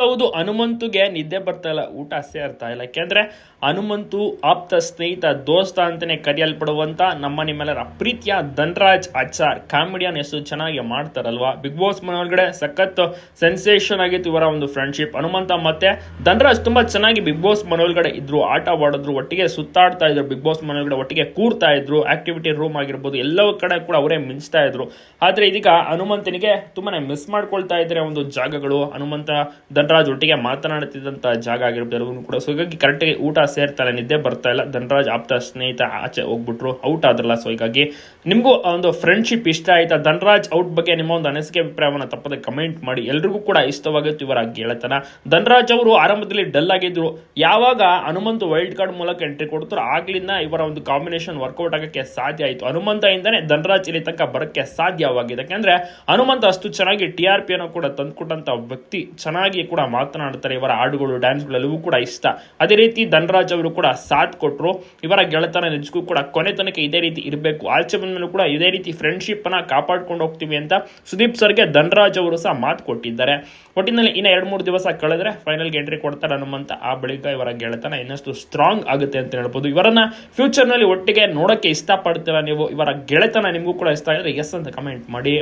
ಹೌದು, ಹನುಮಂತುಗೆ ನಿದ್ದೆ ಬರ್ತಾ ಇಲ್ಲ. ಊಟ ಸೇರ್ತಾ ಇಲ್ಲ. ಯಾಕೆಂದ್ರೆ ಹನುಮಂತು ಆಪ್ತ ಸ್ನೇಹಿತ, ದೋಸ್ತ ಅಂತಾನೆ ಕರೆಯಲ್ಪಡುವಂತ ನಮ್ಮ ನಿಮ್ಮೆಲ್ಲರ ಪ್ರೀತಿಯ ಧನ್ರಾಜ್ ಆಚಾರ್. ಕಾಮಿಡಿಯನ್ ಎಷ್ಟು ಚೆನ್ನಾಗಿ ಮಾಡ್ತಾರಲ್ವಾ? ಬಿಗ್ ಬಾಸ್ ಮನೆ ಒಳಗಡೆ ಸಖತ್ ಸೆನ್ಸೇಷನ್ ಆಗಿತ್ತು ಇವರ ಒಂದು ಫ್ರೆಂಡ್ಶಿಪ್. ಹನುಮಂತ ಮತ್ತೆ ಧನ್ರಾಜ್ ತುಂಬಾ ಚೆನ್ನಾಗಿ ಬಿಗ್ ಬಾಸ್ ಮನೆ ಒಳಗಡೆ ಇದ್ರು, ಆಟ ಆಡಿದ್ರು, ಒಟ್ಟಿಗೆ ಸುತ್ತಾಡ್ತಾ ಇದ್ರು, ಬಿಗ್ ಬಾಸ್ ಮನೆ ಒಳಗಡೆ ಒಟ್ಟಿಗೆ ಕೂರ್ತಾ ಇದ್ರು, ಆಕ್ಟಿವಿಟಿ ರೂಮ್ ಆಗಿರ್ಬೋದು, ಎಲ್ಲವೂ ಕಡೆ ಕೂಡ ಅವರೇ ಮಿಂಚ್ತಾ ಇದ್ರು. ಆದ್ರೆ ಇದೀಗ ಹನುಮಂತನಿಗೆ ತುಂಬಾನೇ ಮಿಸ್ ಮಾಡ್ಕೊಳ್ತಾ ಇದ್ರೆ ಒಂದು ಜಾಗಗಳು. ಹನುಮಂತ ಧನರಾಜ್ ಒಟ್ಟಿಗೆ ಮಾತನಾಡುತ್ತಿದ್ದಂತ ಜಾಗ ಆಗಿರ್ಬೋದು ಕೂಡ. ಸೊ ಹೀಗಾಗಿ ಕರೆಕ್ಟಾಗಿ ಊಟ ಸೇರ್ತಾ ನಿದ್ದೆ ಬರ್ತಾ ಇಲ್ಲ. ಧನರಾಜ್ ಆಪ್ತ ಸ್ನೇಹಿತ ಆಚೆ ಹೋಗ್ಬಿಟ್ರು ಔಟ್ ಆದ್ರಲ್ಲ. ಸೊ ಹೀಗಾಗಿ ನಿಮಗೂ ಒಂದು ಫ್ರೆಂಡ್ಶಿಪ್ ಇಷ್ಟ ಆಯ್ತಾ? ಧನರಾಜ್ ಔಟ್ ಬಗ್ಗೆ ನಿಮ್ಮ ಒಂದು ಅನಿಸಿಕೆ ಅಭಿಪ್ರಾಯವನ್ನು ತಪ್ಪದೆ ಕಮೆಂಟ್ ಮಾಡಿ. ಎಲ್ರಿಗೂ ಕೂಡ ಇಷ್ಟವಾಗುತ್ತೆ ಇವರ ಗೆಳೆತನ. ಧನರಾಜ್ ಅವರು ಆರಂಭದಲ್ಲಿ ಡಲ್ ಆಗಿದ್ರು. ಯಾವಾಗ ಹನುಮಂತ್ ವೈಲ್ಡ್ ಕಾರ್ಡ್ ಮೂಲಕ ಎಂಟ್ರಿ ಕೊಡ್ತಾರೋ, ಆಗ್ಲಿಂದ ಇವರ ಒಂದು ಕಾಂಬಿನೇಷನ್ ವರ್ಕೌಟ್ ಆಗಕ್ಕೆ ಸಾಧ್ಯ ಆಯಿತು. ಹನುಮಂತ ಇಂದನೇ ಧನರಾಜ್ ಇಲ್ಲಿ ತನಕ ಬರಕ್ಕೆ ಸಾಧ್ಯವಾಗಿದೆ. ಯಾಕಂದ್ರೆ ಹನುಮಂತ ಅಷ್ಟು ಚೆನ್ನಾಗಿ ಟಿ ಆರ್ ಪಿಯನ್ನು ಕೂಡ ತಂದುಕೊಟ್ಟಂತ ವ್ಯಕ್ತಿ, ಚೆನ್ನಾಗಿ ಮಾತನಾಡ್ತಾರೆ ಇವರ ಹಾಡುಗಳು ಡ್ಯಾನ್ಸ್ಗಳೆಲ್ಲವೂ ಕೂಡ ಇಷ್ಟ. ಅದೇ ರೀತಿ ಧನರಾಜ್ ಅವರು ಕೂಡ ಸಾಥ್ ಕೊಟ್ಟರು ಇವರ ಗೆಳೆತನ ನಿಜಕ್ಕೂ ಕೂಡ ಕೊನೆ ತನಕ ಇದೇ ರೀತಿ ಇರಬೇಕು. ಆಚೆ ಬಂದ್ಮೇಲೆ ಕೂಡ ಇದೇ ರೀತಿ ಫ್ರೆಂಡ್ಶಿಪ್ ಅನ್ನ ಕಾಪಾಡ್ಕೊಂಡು ಹೋಗ್ತೀವಿ ಅಂತ ಸುದೀಪ್ ಸರ್ಗೆ ಧನರಾಜ್ ಅವರು ಸಹ ಮಾತು ಕೊಟ್ಟಿದ್ದಾರೆ. ಒಟ್ಟಿನಲ್ಲಿ ಇನ್ನ ಎರಡು ಮೂರು ದಿವಸ ಕಳೆದ್ರೆ ಫೈನಲ್ಗೆ ಎಂಟ್ರಿ ಕೊಡ್ತಾರೆ ಅನ್ನುವಂಥ ಆ ಬಳಿಕ ಇವರ ಗೆಳೆತನ ಇನ್ನಷ್ಟು ಸ್ಟ್ರಾಂಗ್ ಆಗುತ್ತೆ ಅಂತ ಹೇಳ್ಬೋದು. ಇವರನ್ನ ಫ್ಯೂಚರ್ನಲ್ಲಿ ಒಟ್ಟಿಗೆ ನೋಡಕ್ಕೆ ಇಷ್ಟಪಡ್ತೀರಾ ನೀವು? ಇವರ ಗೆಳೆತನ ನಿಮಗೂ ಕೂಡ ಇಷ್ಟ ಆಗಿದ್ರೆ ಎಸ್ ಅಂತ ಕಮೆಂಟ್ ಮಾಡಿ.